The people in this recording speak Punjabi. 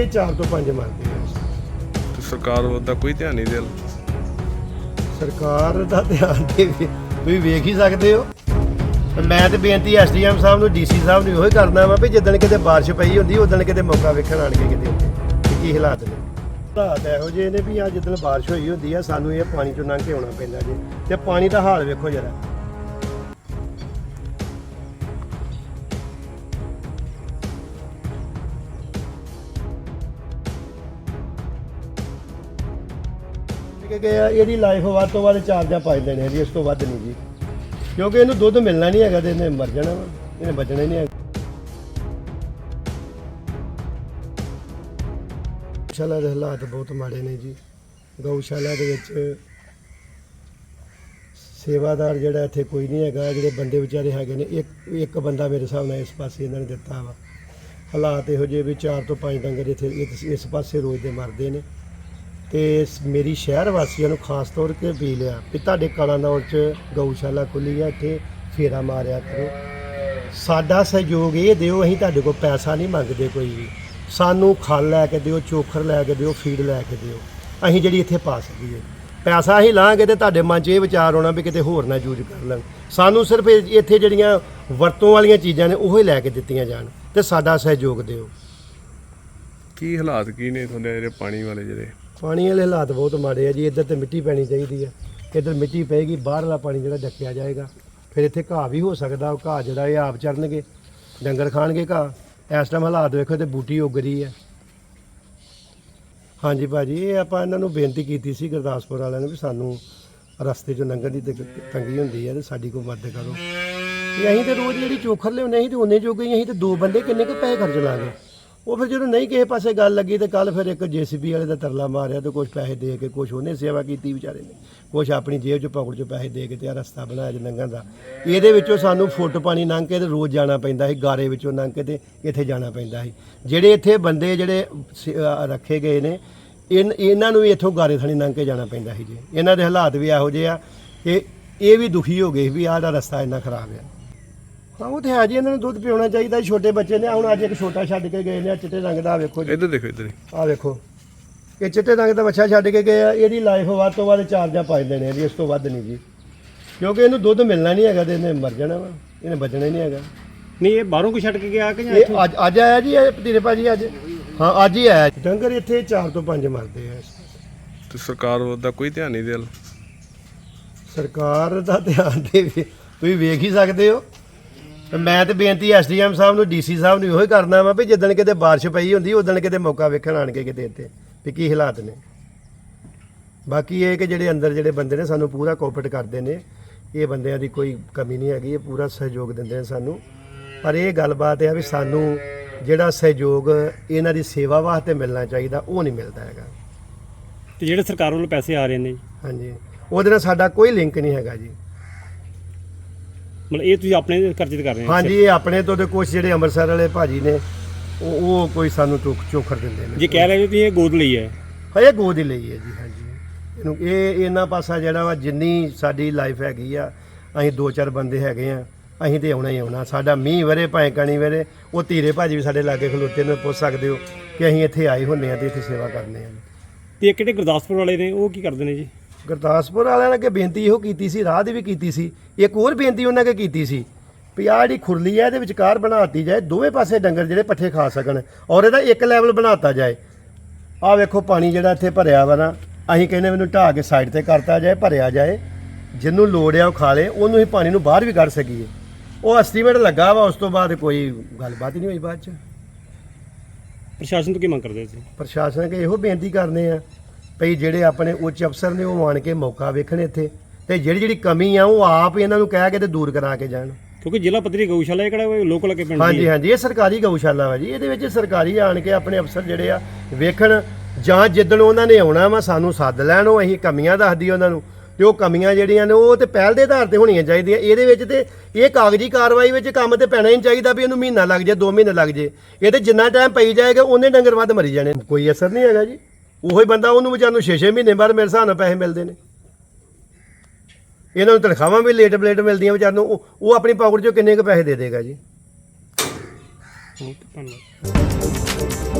ਇੱਥੇ 4 ਤੋਂ 5 ਮਰਦੇ ਆ। ਤੇ ਸਰਕਾਰ ਉਹਦਾ ਕੋਈ ਧਿਆਨ ਨਹੀਂ ਦਿਲ ਸਰਕਾਰ ਦਾ ਧਿਆਨ ਦੇ ਵੀ- ਤੁਸੀਂ ਵੇਖ ਹੀ ਸਕਦੇ ਹੋ। ਮੈਂ ਤੇ ਬੇਨਤੀ ਐਸਡੀਐਮ ਸਾਹਿਬ ਨੂੰ ਡੀਸੀ ਸਾਹਿਬ ਨੂੰ ਇਹੋ ਹੀ ਕਰਨਾ ਵਾ ਵੀ ਜਿੱਦਣ ਕਿਤੇ ਬਾਰਿਸ਼ ਪਈ ਹੁੰਦੀ ਉਦੋਂ ਕਿਤੇ ਮੌਕਾ ਵੇਖਣ ਆਣ ਕੇ ਕਿਤੇ ਕਿ ਕੀ ਹਾਲਾਤ ਨੇ। ਹਾਲਾਤ ਇਹੋ ਜਿਹੇ ਨੇ ਵੀ ਆ ਜਿੱਦਣ ਬਾਰਿਸ਼ ਹੋਈ ਹੁੰਦੀ ਆ ਸਾਨੂੰ ਇਹ ਪਾਣੀ ਚੋਂ ਲੰਘ ਕੇ ਆਉਣਾ ਪੈਂਦਾ ਜੀ। ਤੇ ਪਾਣੀ ਦਾ ਹਾਲ ਵੇਖੋ ਜਰਾ। ਕਿ ਗਿਆ ਇਹਦੀ ਲਾਈਫ ਵੱਧ ਤੋਂ ਵੱਧ ਚਾਰ ਜਾਂ ਪੰਜ ਦਿਨ ਹੈ ਜੀ ਇਸ ਤੋਂ ਵੱਧ ਨਹੀਂ ਜੀ। ਕਿਉਂਕਿ ਇਹਨੂੰ ਦੁੱਧ ਮਿਲਣਾ ਨਹੀਂ ਹੈਗਾ ਤੇ ਇਹਨੇ ਮਰ ਜਾਣਾ ਵਾ, ਇਹਨੇ ਬਚਣਾ ਹੀ ਨਹੀਂ ਹੈਗਾ। ਗਊਸ਼ਾਲਾ ਦੇ ਹਾਲਾਤ ਬਹੁਤ ਮਾੜੇ ਨੇ ਜੀ। ਗਊਸ਼ਾਲਾ ਦੇ ਵਿੱਚ ਸੇਵਾਦਾਰ ਜਿਹੜਾ ਇੱਥੇ ਕੋਈ ਨਹੀਂ ਹੈਗਾ, ਜਿਹੜੇ ਬੰਦੇ ਵਿਚਾਰੇ ਹੈਗੇ ਨੇ, ਇੱਕ ਇੱਕ ਬੰਦਾ ਮੇਰੇ ਹਿਸਾਬ ਨਾਲ ਇਸ ਪਾਸੇ ਇਹਨਾਂ ਨੇ ਦਿੱਤਾ ਵਾ। ਹਾਲਾਤ ਇਹੋ ਜਿਹੇ ਵੀ 4 ਤੋਂ 5 ਡੰਗਰ ਇੱਥੇ ਇਸ- ਇਸ ਪਾਸੇ ਰੋਜ਼ ਦੇ ਮਰਦੇ ਨੇ। ਤੇ ਮੇਰੀ ਸ਼ਹਿਰ ਵਾਸੀਆਂ ਨੂੰ ਖਾਸ ਤੌਰ ਤੇ ਅਪੀਲ ਆ ਵੀ ਤੁਹਾਡੇ ਕਲਾਨੌਰ ਚ ਗਊਸ਼ਾਲਾ ਖੁੱਲੀ ਆ, ਇੱਥੇ ਫੇਰਾ ਮਾਰਿਆ ਕਰੋ। ਸਾਡਾ ਸਹਿਯੋਗ ਇਹ ਦਿਓ, ਅਸੀਂ ਤੁਹਾਡੇ ਕੋਲ ਪੈਸਾ ਨਹੀਂ ਮੰਗਦੇ ਕੋਈ ਵੀ। ਸਾਨੂੰ ਖਲ ਲੈ ਕੇ ਦਿਓ, ਚੋਖਰ ਲੈ ਕੇ ਦਿਓ, ਫੀਡ ਲੈ ਕੇ ਦਿਓ। ਅਸੀਂ ਜਿਹੜੀ ਇੱਥੇ ਪਾ ਸਕੀਏ। ਪੈਸਾ ਅਸੀਂ ਲਾਂਗੇ ਤੇ ਤੁਹਾਡੇ ਮਨ 'ਚ ਇਹ ਵਿਚਾਰ ਆਉਣਾ ਵੀ ਕਿਤੇ ਹੋਰ ਨਾ ਯੂਜ਼ ਕਰ ਲੈਣ। ਸਾਨੂੰ ਸਿਰਫ ਇੱਥੇ ਜਿਹੜੀਆਂ ਵਰਤੋਂ ਵਾਲੀਆਂ ਚੀਜ਼ਾਂ ਨੇ, ਉਹ ਹੀ ਲੈ ਕੇ ਦਿੱਤੀਆਂ ਜਾਣ ਤੇ ਸਾਡਾ ਸਹਿਯੋਗ ਦਿਓ। ਕੀ ਹਾਲਾਤ ਕੀ ਨੇ ਤੁਹਾਡੇ ਜਿਹੜੇ ਪਾਣੀ ਵਾਲੇ ਜਿਹੜੇ? ਪਾਣੀ ਵਾਲੇ ਹਾਲਾਤ ਬਹੁਤ ਮਾੜੇ ਆ ਜੀ, ਇੱਧਰ ਤੇ ਮਿੱਟੀ ਪੈਣੀ ਚਾਹੀਦੀ ਆ। ਇੱਧਰ ਮਿੱਟੀ ਪਏਗੀ, ਬਾਹਰਲਾ ਪਾਣੀ ਜਿਹੜਾ ਡੱਕਿਆ ਜਾਏਗਾ। ਫਿਰ ਇੱਥੇ ਘਾਹ ਵੀ ਹੋ ਸਕਦਾ, ਉਹ ਘਾਹ ਜਿਹੜਾ ਇਹ ਆਪ ਚਰਨਗੇ ਡੰਗਰ ਖਾਣਗੇ ਘਾਹ। ਇਸ ਟਾਈਮ ਹਾਲਾਤ ਵੇਖੋ ਤੇ ਬੂਟੀ ਉੱਗ ਰਹੀ ਹੈ ਹਾਂਜੀ ਭਾਜੀ, ਇਹ ਆਪਾਂ ਇਹਨਾਂ ਨੂੰ ਬੇਨਤੀ ਕੀਤੀ ਸੀ, ਗੁਰਦਾਸਪੁਰ ਵਾਲਿਆਂ ਨੂੰ ਵੀ ਸਾਨੂੰ ਰਸਤੇ 'ਚੋਂ ਲੰਘਣ ਦੀ ਤੰਗ- ਤੰਗੀ ਹੁੰਦੀ ਹੈ ਤੇ ਸਾਡੀ ਕੋਈ ਮਦਦ ਕਰੋ। ਤੇ ਅਸੀਂ ਤੇ ਰੋਜ਼ ਜਿਹੜੀ ਚੋਖਰ ਲਿਓ ਅਸੀਂ ਤੇ ਉਹਨੇ ਜੋਗੇ ਹੀ ਅਸੀਂ ਤੇ ਦੋ ਬੰਦੇ ਕਿੰਨੇ ਕੁ ਪੈਸੇ ਖਰਚ ਲਾਂਗੇ। ਉਹ ਫਿਰ ਜਦੋਂ ਨਹੀਂ ਕਿਸੇ ਪਾਸੇ ਗੱਲ ਲੱਗੀ ਤੇ ਕੱਲ ਫਿਰ ਇੱਕ ਜੀਸੀਬੀ ਵਾਲੇ ਦਾ ਤਰਲਾ ਮਾਰਿਆ ਤੇ ਕੁਝ ਪੈਸੇ ਦੇ ਕੇ ਕੁਝ ਉਹਨੇ ਸੇਵਾ ਕੀਤੀ ਵਿਚਾਰੇ ਨੇ। ਕੁਝ ਆਪਣੀ ਜੇਬ 'ਚੋਂ ਪਾਕਟ 'ਚੋਂ ਪੈਸੇ ਦੇ ਕੇ ਤੇ ਆ ਰਸਤਾ ਬਣਾਇਆ ਜੀ ਲੰਘਣ ਦਾ। ਇਹਦੇ ਵਿੱਚੋਂ ਸਾਨੂੰ ਫੁੱਟ ਪਾਣੀ ਲੰਘ ਕੇ ਤੇ ਰੋਜ਼ ਜਾਣਾ ਪੈਂਦਾ ਸੀ, ਗਾਰੇ ਵਿੱਚੋਂ ਲੰਘ ਕੇ ਤੇ ਇੱਥੇ ਜਾਣਾ ਪੈਂਦਾ ਸੀ। ਜਿਹੜੇ ਇੱਥੇ ਬੰਦੇ ਜਿਹੜੇ ਸ- ਰੱਖੇ ਗਏ ਨੇ, ਇਨ, ਇਹਨਾਂ ਨੂੰ ਵੀ ਇੱਥੋਂ ਗਾਰੇ ਥਾਣੀ ਲੰਘ ਕੇ ਜਾਣਾ ਪੈਂਦਾ ਸੀ ਜੀ। ਇਹਨਾਂ ਦੇ ਹਾਲਾਤ ਵੀ ਇਹੋ ਜਿਹੇ ਆ ਕਿ ਇਹ ਵੀ ਦੁਖੀ ਹੋ ਗਏ ਵੀ ਆਹ ਦਾ ਰਸਤਾ ਇੰਨਾ ਖਰਾਬ ਆ। ਹਾਂ ਉਹ ਤੇ ਹੈ ਜੀ ਇਹਨਾਂ ਨੂੰ ਦੁੱਧ ਪਿਉਣਾ ਚਾਹੀਦਾ ਜੀ, ਛੋਟੇ ਬੱਚੇ ਨੇ। ਹੁਣ ਅੱਜ ਇੱਕ ਛੋਟਾ ਛੱਡ ਕੇ ਗਏ ਨੇ ਆਹ ਚਿੱਟੇ ਰੰਗ ਦਾ ਆਹ ਵੇਖੋ ਜੀ। ਇੱਧਰ ਦੇਖੋ ਇੱਧਰ ਹੀ। ਆਹ ਵੇਖੋ। ਇਹ ਚਿੱਟੇ ਰੰਗ ਦਾ ਬੱਚਾ ਛੱਡ ਕੇ ਗਏ ਆ ਇਹਦੀ ਲਾਈਫ ਵੱਧ ਤੋਂ ਵੱਧ ਚਾਰ ਜਾਂ ਪੰਜ ਦਿਨ ਹੈ ਜੀ ਇਸ ਤੋਂ ਵੱਧ ਨਹੀਂ ਜੀ। ਕਿਉਂਕਿ ਇਹਨੂੰ ਦੁੱਧ ਮਿਲਣਾ ਨਹੀਂ ਹੈਗਾ ਤੇ ਇਹਨੇ ਮਰ ਜਾਣਾ ਵਾ ਇਹਨੇ ਬਚਣਾ ਹੀ ਨਹੀਂ ਹੈਗਾ। ਨਹੀਂ ਇਹ ਬਾਹਰੋਂ ਕੋਈ ਛੱਡ ਕੇ ਗਿਆ ਕਿ ਜਾਂ ਇਹ ਅੱਜ ਅੱਜ ਆਇਆ ਜੀ ਇਹ ਪਤੀਰੇ ਭਾਜੀ ਅੱਜ। ਹਾਂ ਅੱਜ ਹੀ ਆਇਆ। ਡੰਗਰ ਇੱਥੇ 4 ਤੋਂ 5 ਮਰਦੇ ਆ। ਤੇ ਸਰਕਾਰ ਉਹਦਾ ਕੋਈ ਧਿਆਨ ਨਹੀਂ ਦਿਲ ਸਰਕਾਰ ਦਾ ਧਿਆਨ ਦੇ ਵੀ- ਤੁਸੀਂ ਵੇਖ ਹੀ ਸਕਦੇ ਹੋ। ਤੇ ਮੈਂ ਤੇ ਬੇਨਤੀ ਐਸਡੀਐਮ ਸਾਹਿਬ ਨੂੰ ਡੀਸੀ ਸਾਹਿਬ ਨੂੰ ਇਹੋ ਹੀ ਕਰਨਾ ਵਾ ਵੀ ਜਿੱਦਣ ਕਿਤੇ ਬਾਰਿਸ਼ ਪਈ ਹੁੰਦੀ ਉਦੋਂ ਕਿਤੇ ਮੌਕਾ ਵੇਖਣ ਆਣ ਕੇ ਕਿਤੇ ਇੱਥੇ ਵੀ ਕੀ ਹਾਲਾਤ ਨੇ। ਬਾਕੀ ਇਹ ਕਿ ਜਿਹੜੇ ਅੰਦਰ ਜਿਹੜੇ ਬੰਦੇ ਨੇ ਸਾਨੂੰ ਪੂਰਾ ਕੋਆਪਰੇਟ ਕਰਦੇ ਨੇ ਇਹ ਬੰਦਿਆਂ ਦੀ ਕੋਈ ਕਮੀ ਨਹੀਂ ਹੈਗੀ ਇਹ ਪੂਰਾ ਸਹਿਯੋਗ ਦਿੰਦੇ ਨੇ ਸਾਨੂੰ। ਪਰ ਇਹ ਗੱਲਬਾਤ ਹੈ ਵੀ ਸਾਨੂੰ ਜਿਹੜਾ ਸਹਿਯੋਗ ਇਹਨਾਂ ਦੀ ਸੇਵਾ ਵਾਸਤੇ ਮਿਲਣਾ ਚਾਹੀਦਾ ਉਹ ਨਹੀਂ ਮਿਲਦਾ ਹੈਗਾ। ਤੇ ਜਿਹੜੇ ਸਰਕਾਰ ਵੱਲੋਂ ਪੈਸੇ ਆ ਰਹੇ ਨੇ ਹਾਂਜੀ। ਉਹਦੇ ਨਾਲ ਸਾਡਾ ਕੋਈ ਲਿੰਕ ਨਹੀਂ ਹੈਗਾ ਜੀ। ਮਤਲਬ ਇਹ ਤੁਸੀਂ ਆਪਣੇ ਤੇ ਕਰ ਰਹੇ ਹੋ? ਹਾਂਜੀ ਇਹ ਆਪਣੇ ਤੋਂ ਤੇ ਕੁਝ ਜਿਹੜੇ ਅੰਮ੍ਰਿਤਸਰ ਵਾਲੇ ਭਾਜੀ ਨੇ ਉਹ ਉਹ ਕੋਈ ਸਾਨੂੰ ਚੋਖ ਚੋਖਰ ਦਿੰਦੇ ਨੇ। ਜੇ ਕਹਿ ਰਹੇ ਹੋ ਤੁਸੀਂ ਇਹ ਗੋਦ ਲਈ ਹੈ। ਹਏ ਗੋਦ ਹੀ ਲਈ ਹੈ ਜੀ ਹਾਂਜੀ। ਇਹਨੂੰ ਇਹ ਇਹਨਾਂ ਪਾਸਾ ਜਿਹੜਾ ਵਾ ਜਿੰਨੀ ਸਾਡੀ ਲਾਈਫ ਹੈਗੀ ਆ ਅਸੀਂ ਦੋ ਚਾਰ ਬੰਦੇ ਹੈਗੇ ਆ ਅਸੀਂ ਤੇ ਆਉਣਾ ਹੀ ਆਉਣਾ। ਸਾਡਾ ਮੀਂਹ ਵਰੇ ਭਾਵੇਂ ਕਣੀ ਵਰੇ ਉਹ ਧੀਰੇ ਭਾਜੀ ਵੀ ਸਾਡੇ ਲਾਗੇ ਖਲੋਤੇ ਨੇ ਪੁੱਛ ਸਕਦੇ ਹੋ ਕਿ ਅਸੀਂ ਇੱਥੇ ਆਏ ਹੁੰਨੇ ਆ ਤੇ ਇੱਥੇ ਸੇਵਾ ਕਰਨੇ ਆ। ਤੇ ਇਹ ਕਿਹੜੇ ਗੁਰਦਾਸਪੁਰ ਵਾਲੇ ਨੇ ਉਹ ਕੀ ਕਰਦੇ ਨੇ ਜੀ? ਗੁਰਦਾਸਪੁਰ ਵਾਲਿਆਂ ਨੇ ਅੱਗੇ ਬੇਨਤੀ ਇਹੋ ਕੀਤੀ ਸੀ ਰਾਹ ਦੀ ਵੀ ਕੀਤੀ ਸੀ। ਇੱਕ ਹੋਰ ਬੇਨਤੀ ਉਹਨਾਂ ਕੇ ਕੀਤੀ ਸੀ ਵੀ ਆਹ ਜਿਹੜੀ ਖੁਰਲੀ ਹੈ ਇਹਦੇ ਵਿਚਕਾਰ ਬਣਾਤੀ ਜਾਏ ਦੋਵੇਂ ਪਾਸੇ ਡੰਗਰ ਜਿਹੜੇ ਪੱਠੇ ਖਾ ਸਕਣ ਔਰ ਇਹਦਾ ਇੱਕ ਲੈਵਲ ਬਣਾਤਾ ਜਾਏ। ਆਹ ਵੇਖੋ ਪਾਣੀ ਜਿਹੜਾ ਇੱਥੇ ਭਰਿਆ ਵਾ ਨਾ ਅਸੀਂ ਕਹਿੰਦੇ ਮੈਨੂੰ ਢਾਹ ਕੇ ਸਾਈਡ ਤੇ ਕਰਤਾ ਜਾਏ ਭਰਿਆ ਜਾਏ। ਜਿਹਨੂੰ ਲੋੜ ਆ ਉਹ ਖਾ ਲੇ ਉਹਨੂੰ ਹੀ ਪਾਣੀ ਨੂੰ ਬਾਹਰ ਵੀ ਕੱਢ ਸਕੀਏ। ਉਹ ਐਸਟੀਮੇਟ ਲੱਗਾ ਵਾ ਉਸ ਤੋਂ ਬਾਅਦ ਕੋਈ ਗੱਲਬਾਤ ਹੀ ਨਹੀਂ ਹੋਈ ਬਾਅਦ ਚ। ਪ੍ਰਸ਼ਾਸਨ ਤੋਂ ਕੀ ਮੰਗ ਕਰਦੇ ਸੀ ਪ੍ਰਸ਼ਾਸਨ ਕੇ ਇਹੋ ਬੇਨਤੀ ਕਰਨੇ ਆ ਭਈ ਜਿਹੜੇ ਆਪਣੇ ਉੱਚ ਅਫਸਰ ਨੇ ਉਹ ਆਣ ਕੇ ਮੌਕਾ ਵੇਖਣ ਇੱਥੇ। ਤੇ ਜਿਹੜੀ ਜਿਹੜੀ ਕਮੀ ਆ ਉਹ ਆਪ ਇਹਨਾਂ ਨੂੰ ਕਹਿ ਕੇ ਤੇ ਦੂਰ ਕਰਾ ਕੇ ਜਾਣ। ਕਿਉਂਕਿ ਜ਼ਿਲ੍ਹਾ ਪੱਧਰੀ ਗਊਸ਼ਾਲਾ ਇਹ ਕਿਹੜਾ ਲੋਕਲ ਲੱਗੇ ਪਿੰਡ ਹਾਂਜੀ ਦੀ। ਹਾਂਜੀ ਇਹ ਸਰਕਾਰੀ ਗਊਸ਼ਾਲਾ ਵਾ ਜੀ। ਇਹਦੇ ਵਿੱਚ ਸਰਕਾਰੀ ਆਣ ਕੇ ਆਪਣੇ ਅਫਸਰ ਜਿਹੜੇ ਆ ਵੇਖਣ ਜਾਂ ਜਿੱਦਣ ਉਹਨਾਂ ਨੇ ਆਉਣਾ ਵਾ ਸਾਨੂੰ ਸੱਦ ਲੈਣ ਉਹ ਅਸੀਂ ਕਮੀਆਂ ਦੱਸਦੀ ਉਹਨਾਂ ਨੂੰ। ਤੇ ਉਹ ਕਮੀਆਂ ਜਿਹੜੀਆਂ ਨੇ ਉਹ ਤੇ ਪਹਿਲ ਦੇ ਆਧਾਰ ਤੇ ਹੋਣੀਆਂ ਚਾਹੀਦੀਆਂ। ਇਹਦੇ ਵਿੱਚ ਤੇ ਇਹ ਕਾਗਜ਼ੀ ਕਾਰਵਾਈ ਵਿੱਚ ਕੰਮ ਤੇ ਪੈਣਾ ਹੀ ਨਹੀਂ ਚਾਹੀਦਾ ਵੀ ਇਹਨੂੰ ਮਹੀਨਾ ਲੱਗ ਜਾਏ 2 ਮਹੀਨੇ ਲੱਗ ਜਾਏ ਇਹ ਤੇ ਜਿੰਨਾ ਟਾਈਮ ਪਈ ਜਾਏਗਾ ਉਹਨੇ ਡੰਗਰ ਵੱਧ ਮਰੀ ਜਾਣੇ ਕੋਈ ਅਸਰ ਨਹੀਂ ਹੈਗਾ ਜੀ। ਉਹੀ ਬੰਦਾ ਉਹਨੂੰ ਵਿਚਾਰ ਨੂੰ 6-6 ਮਹੀਨੇ ਬਾਅਦ ਮੇਰੇ ਹਿਸਾਬ ਨਾਲ ਪੈਸੇ ਮਿਲਦੇ ਨੇ। ਇਹਨਾਂ ਨੂੰ ਤਨਖਾਹਾਂ ਵੀ ਲੇਟ ਬਲੇਟ ਮਿਲਦੀਆਂ ਵਿਚਾਰ ਨੂੰ, ਉਹ ਉਹ ਆਪਣੀ ਪਾਕਟ ਚੋਂ ਕਿੰਨੇ ਕੁ ਪੈਸੇ ਦੇ ਦੇਗਾ ਜੀ? ਧੰਨਵਾਦ